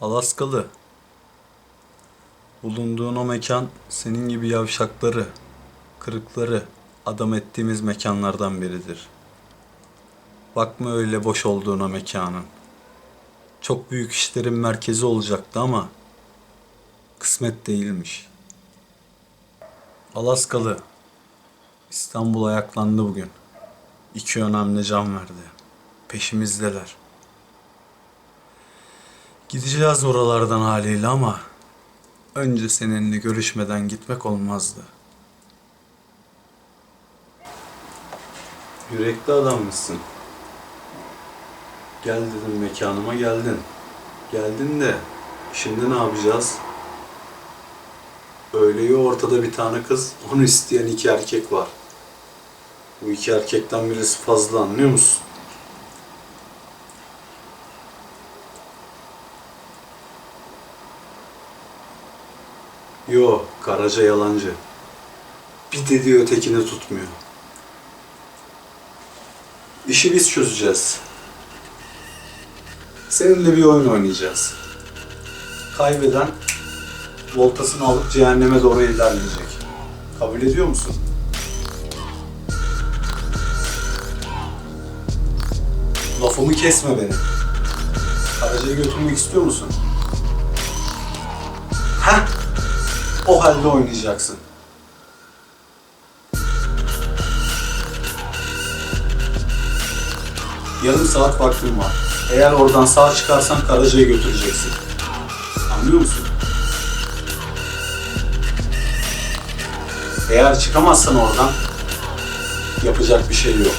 Alaskalı. Bulunduğun o mekan senin gibi yavşakları kırıkları adam ettiğimiz mekanlardan biridir. Bakma öyle boş olduğuna mekanın. Çok büyük işlerin merkezi olacaktı ama kısmet değilmiş. Alaskalı. İstanbul ayaklandı bugün. İki önemli can verdi. Peşimizdeler. Gideceğiz oralardan haliyle ama önce seninle görüşmeden gitmek olmazdı. Yürekli adammışsın. Gel dedim mekanıma geldin. Geldin de şimdi ne yapacağız? Öyle ya ortada bir tane kız, onu isteyen iki erkek var. Bu iki erkekten birisi fazla anlıyor musun? Yo, Karaca yalancı. Bir dediği ötekini tutmuyor. İşi biz çözeceğiz. Seninle bir oyun oynayacağız. Kaybeden voltasını alıp cehenneme doğru ilerleyecek. Kabul ediyor musun? Lafımı kesme beni. Karaca'yı götürmek istiyor musun? Heh! O halde oynayacaksın. Yarım saat vaktin var. Eğer oradan sağ çıkarsan Karaca'yı götüreceksin. Anlıyor musun? Eğer çıkamazsan oradan yapacak bir şey yok.